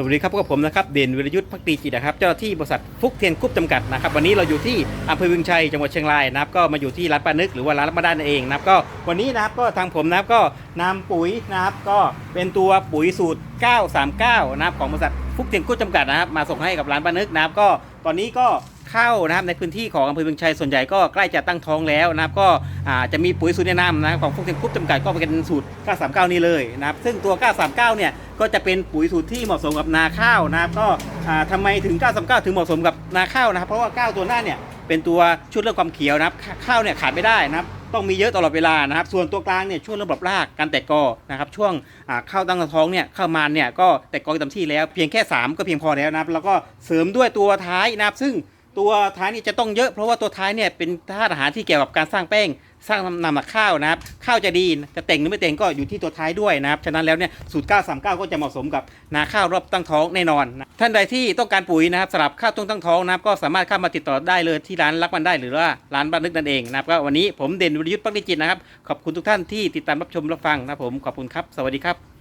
สวัสดีครับพบกับผมนะครับเด่นวิรยุทธ์พักดีจิตนะครับเจ้าหน้าที่บริษัทฟุกเทียนคุปจำกัดนะครับวันนี้เราอยู่ที่อำเภอบึงชัยจังหวัดเชียงรายนะครับก็มาอยู่ที่ร้านป้านึกหรือว่าร้านรับมาด้านนนเองนะครับก็วันนี้นะครับก็ทางผมนะครับก็นำปุ๋ยนะครับก็เป็นตัวปุ๋ยสูตร 939 นะครับของบริษัทฟุกเทียนคุปจำกัดนะครับมาส่งให้กับร้านป้านึกนะครับก็ตอนนี้ก็ ข้านะครับในพื้นที่ของอำเภอบึงชัยส่วนใหญ่ก็ใกล้จะตั้งท้องแล้วนะครับก็จะมีปุ๋ยสูตรแนะนำนะของฟุกเทียนกรุ๊ปจำกัดก็เป็นสูตร 939 นี้เลยนะครับซึ่งตัว 939 เนี่ยก็จะเป็นปุ๋ยสูตรที่เหมาะสมกับนาข้าวนะครับก็อ่าทำไมถึง 939 ถึงเหมาะสมกับนาข้าวนะครับเพราะว่า 9 ตัวหน้าเนี่ยเป็นตัวชุดเรื่องความเขียวนะครับข้าวเนี่ยขาดไม่ได้นะครับต้องมีเยอะตลอดเวลานะครับ ส่วนตัวกลางเนี่ยช่วงเรื่องปรับรากการแตกกอนะครับ ช่วงอ่าข้าวตั้งท้องเนี่ยเข้ามันเนี่ยก็แตกกอเต็มที่แล้ว เพียงแค่ 3 ก็เพียงพอแล้วนะครับ แล้วก็เสริมด้วยตัวท้ายนะครับซึ่ง ตัวท้ายนี่จะต้องเยอะเพราะว่าตัวท้ายเนี่ยเป็นธาตุอาหารที่เกี่ยวกับการสร้างแป้ง สร้างนำหนักข้าวนะครับข้าวจะดีจะเต่งหรือไม่เต่งก็อยู่ที่ตัวท้ายด้วยนะครับฉะนั้นแล้วเนี่ยสูตร 939 ก็จะเหมาะสมกับนาข้าวรอบตั้งท้องแน่นอนนะท่านใดที่ต้องการปุ๋ยนะครับสำหรับข้าวต้นตั้งท้องนะครับก็สามารถเข้ามาติดต่อได้เลยที่ร้านรักมันได้หรือว่าร้านบ้านนึกนั่นเองนะครับก็วันนี้ผมเด่นวิรยุทธ์ปักดิจิตนะครับขอบคุณทุกท่านที่ติดตามรับชมรับฟังนะครับผมขอบคุณครับ สวัสดีครับ